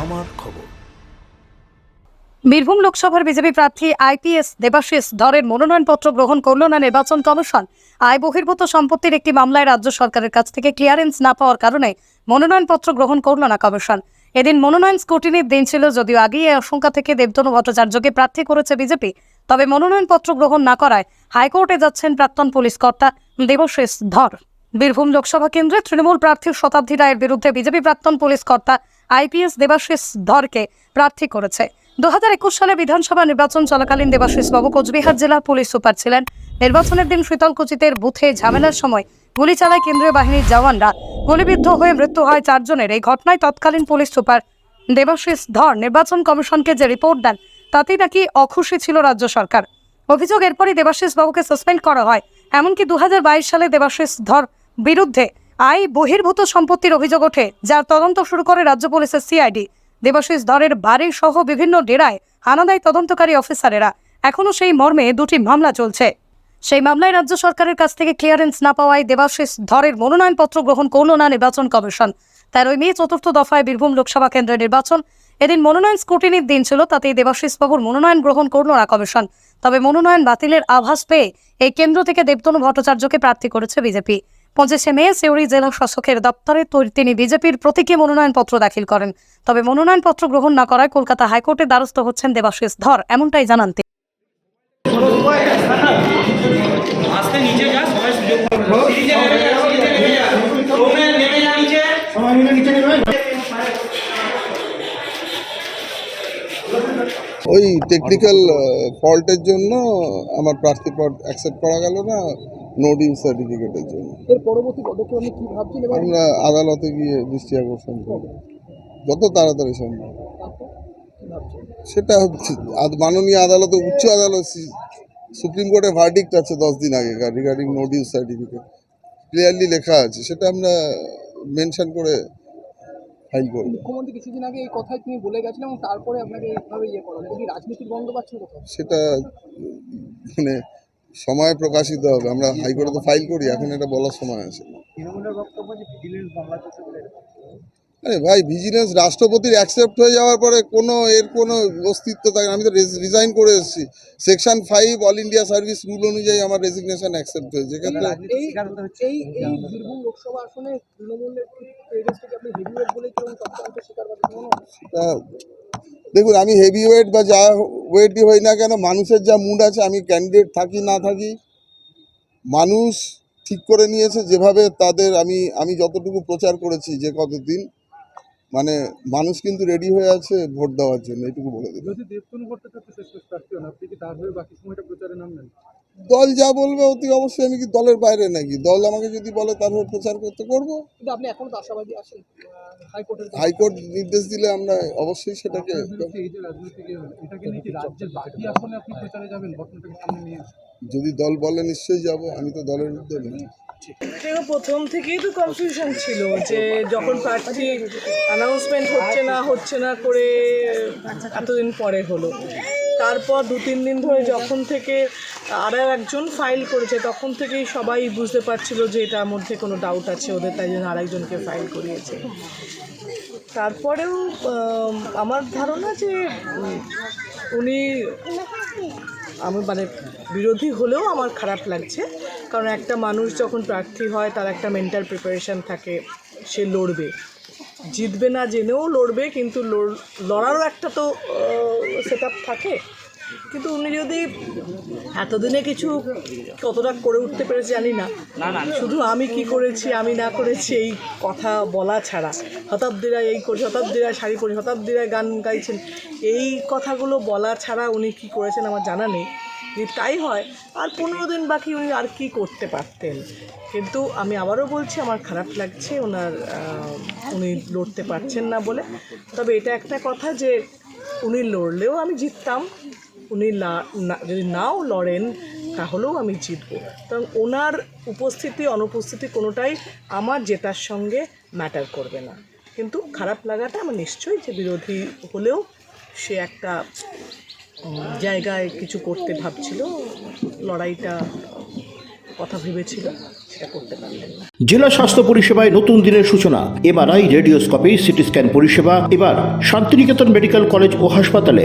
আমার খবর। বীরভূম লোকসভার বিজেপি প্রার্থী আইপিএস দেবাশিস ধরের মনোনয়নপত্র গ্রহণ করল না নির্বাচন কমিশন। আয় বহির্ভূত সম্পত্তির একটি মামলায় রাজ্য সরকারের কাছ থেকে ক্লিয়ারেন্স না পাওয়ার কারণে মনোনয়নপত্র গ্রহণ করল না কমিশন। এদিন মনোনয়ন স্কুটিনির দিন ছিল যদিও আগেই এই আশঙ্কা থেকে দেবতনু ভট্টাচার্যকে প্রার্থী করেছে বিজেপি। তবে মনোনয়নপত্র গ্রহণ না করায় হাইকোর্টে যাচ্ছেন প্রাক্তন পুলিশ কর্তা দেবশিস ধর। বীরভূম লোকসভা কেন্দ্রে তৃণমূল প্রার্থী শতাব্দী রায়ের বিরুদ্ধে বিজেপি প্রাক্তন পুলিশ কর্তা আইপিএস দেবাশিস ধরকে প্রার্থী করেছে। দু সালে বিধানসভা নির্বাচন চলাকালীন দেবাশিস বাবু কোচবিহার জেলা পুলিশ সুপার ছিলেন। নির্বাচনের দিন শীতলকুচিতের বুথে ঝামেলার সময় গুলি চালায় কেন্দ্রীয় বাহিনীর জওয়ানরা। গুলিবিদ্ধ হয়ে মৃত্যু হয় চারজনের। এই ঘটনায় তৎকালীন পুলিশ সুপার দেবাশিস ধর নির্বাচন কমিশনকে যে রিপোর্ট দেন, তাতেই নাকি অখুশি ছিল রাজ্য সরকার। অভিযোগ এরপরই দেবাশিস বাবুকে সাসপেন্ড করা হয়। এমনকি দু হাজার বাইশ সালে দেবাশিস ধর বিরুদ্ধে আয় বহির্ভূত সম্পত্তির অভিযোগ ওঠে, যার তদন্ত শুরু করে রাজ্য পুলিশের সিআইডি। দেবাশিস ধরের বাড়ি সহ বিভিন্ন ডেরায় হানা তদন্তকারী অফিসারেরা এখনও সেই মর্মে দুটি মামলা চলছে। সেই মামলায় রাজ্য সরকারের কাছ থেকে ক্লিয়ারেন্স না পাওয়ায় দেবাশিস ধরের মনোনয়নপত্র গ্রহণ করল না নির্বাচন কমিশন। তেরোই মে চতুর্থ দফায় বীরভূম লোকসভা কেন্দ্রের নির্বাচন। এদিন মনোনয়ন স্ক্রুটিনির দিন ছিল, তাতেই দেবাশিস বাবুর মনোনয়ন গ্রহণ করল না কমিশন। তবে মনোনয়ন বাতিলের আভাস পেয়ে এই কেন্দ্র থেকে দেবতনু ভট্টাচার্যকে প্রার্থী করেছে বিজেপি। পঁচিশে মে সিউড়ি জেলা শাসকের দপ্তরে তিনি বিজেপির প্রতীকে মনোনয়নপত্র দাখিল করেন। তবে মনোনয়নপত্র গ্রহণ না করায় কলকাতা হাইকোর্টে দ্বারস্থ হচ্ছেন দেবাশিস ধর এমনটাই জানান তিনি। নিচে যা ওই টেকনিক্যাল ফল্টের জন্য আমার প্রার্থী পদ অ্যাকসেপ্ট করা গেল না নো ডিউ সার্টিফিকেটের জন্য। এর পরবর্তী পদক্ষেপ কি ভাবছেন আমরা আদালতে গিয়ে দৃষ্টি আকর্ষণ করব যত তাড়াতাড়ি সম্ভব। সেটা হচ্ছে মাননীয় আদালতে উচ্চ আদালত সুপ্রিম কোর্টে ভার্ডিক্ট আছে দশ দিন আগে regarding no due certificate clearly লেখা আছে সেটা আমরা মেনশন করে ফাইল করব মুখ্যমন্ত্রী কিছুদিন আগে এই কথাই তিনি বলে গেছিলেন এবং তারপরে আপনাকে এইভাবে ইয়ে করা যদি রাজনীতির বন্ধ পাচ্ছেন কোথাও? সেটা মানে সময় প্রকাশিত হবে। আমরা হাইকোর্টে তো ফাইল করি এখন এটা বলার সময় আছে। তৃণমূলের বক্তব্য যে ভিজিলেন্স মামলা চলছে বলে আরে ভাই ভিজিলেন্স রাষ্ট্রপতির অ্যাকসেপ্ট হয়ে যাওয়ার পরে কোনো এর কোনো অস্তিত্ব থাকে আমি তো রিজাইন করে এসেছি। Section five All India service rule অনুযায়ী আমার রেজিগনেশন অ্যাকসেপ্ট হয়েছে। এক্ষেত্রে এই এই এই লোকসভা আসনে তৃণমূলের এগেন্স থেকে আপনি হেভিওয়েট বলে কি এবং চক্রান্ত শিকার করতে মনে হয়? তা দেখুন আমি হেভি ওয়েট বা যা ওয়েটই হই না কেন মানুষের যা মুড আছে আমি ক্যান্ডিডেট থাকি না থাকি মানুষ ঠিক করে নিয়েছে যেভাবে তাদের আমি আমি যতটুকু প্রচার করেছি যে কতদিন মানে মানুষ কিন্তু রেডি হয়ে আছে ভোট দেওয়ার জন্য এটুকু বলে দেবে। যদি দেবতনু ভট্টাচার্য শেষ প্রার্থী হন আপনি কি তার হয়ে বাকি সময়টা প্রচারে নামবেন? দল যা বলবে অতি অবশ্যই আমি কি দলের বাইরে নাকি? দল আমাকে যদি বলে তার হয়ে প্রচার করতে করব? আপনি এখনও আশাবাদী আছেন। হাইকোর্ট নির্দেশ দিলে আমরা অবশ্যই সেটাকে এই যে রাজনৈতিক এটাকে নিয়ে কি রাজ্যের বাকি আসনে আপনি প্রচারে যাবেন ঘটনাটাকে সামনে নিয়ে যদি দল বলে নিশ্চয়ই যাব আমি তো দলের মধ্যে দেখো প্রথম থেকেই তো কনফিউশন ছিল যে যখন প্রার্থী অ্যানাউন্সমেন্ট হচ্ছে না হচ্ছে না করে এতদিন পরে হলো। তারপর দু, তিন দিন ধরে যখন থেকে আর একজন ফাইল করেছে, তখন থেকেই সবাই বুঝতে পারছিল যে এটার মধ্যে কোনো ডাউট আছে, ওদের তাই জন্য আরেকজনকে ফাইল করিয়েছে। তারপরেও আমার ধারণা যে উনি, আমি মানে বিরোধী হলেও আমার খারাপ লাগছে। কারণ একটা মানুষ যখন প্রার্থী হয় তার একটা মেন্টাল প্রিপারেশন থাকে সে লড়বে। জিতবে না জেনেও লড়বে কিন্তু লড়- লড়ারও একটা তো সেট থাকে। কিন্তু উনি যদি এতদিনে কিছু কতটা করে উঠতে পেরেছে জানি না। শুধু আমি কি করেছি আমি না করেছি এই কথা বলা ছাড়া। শতাব্দীরা এই করে শতাব্দীরা শাড়ি পরে শতাব্দীরা গান গাইছেন এই কথাগুলো বলা ছাড়া উনি কি করেছেন আমার জানা নেই। যদি তাই হয়। আর পনেরো দিন বাকি উনি আর কি করতে পারতেন। কিন্তু আমি আবারও বলছি, আমার খারাপ লাগছে, ওনার উনি লড়তে পারছেন না বলে। তবে এটা একটা কথা যে, উনি লড়লেও আমি জিততাম। উনি যদি নাও লড়েন, তাহলেও আমি জিতবো। কারণ ওনার উপস্থিতি, অনুপস্থিতি কোনোটাই আমার জেতার সঙ্গে ম্যাটার করবে না। কিন্তু খারাপ লাগাটা আমার নিশ্চয়ই যে বিরোধী হলেও সে একটা জায়গায় কিছু করতে ভাবছিল, লড়াইটা কথা ভেবেছিল জেলা স্বাস্থ্য পরিষেবায় নতুন দিনের সূচনা এবার এমআরআই, রেডিওস্কোপি সিটি স্ক্যান পরিষেবা, এবার শান্তিনিকেতন মেডিকেল কলেজ ও হাসপাতালে।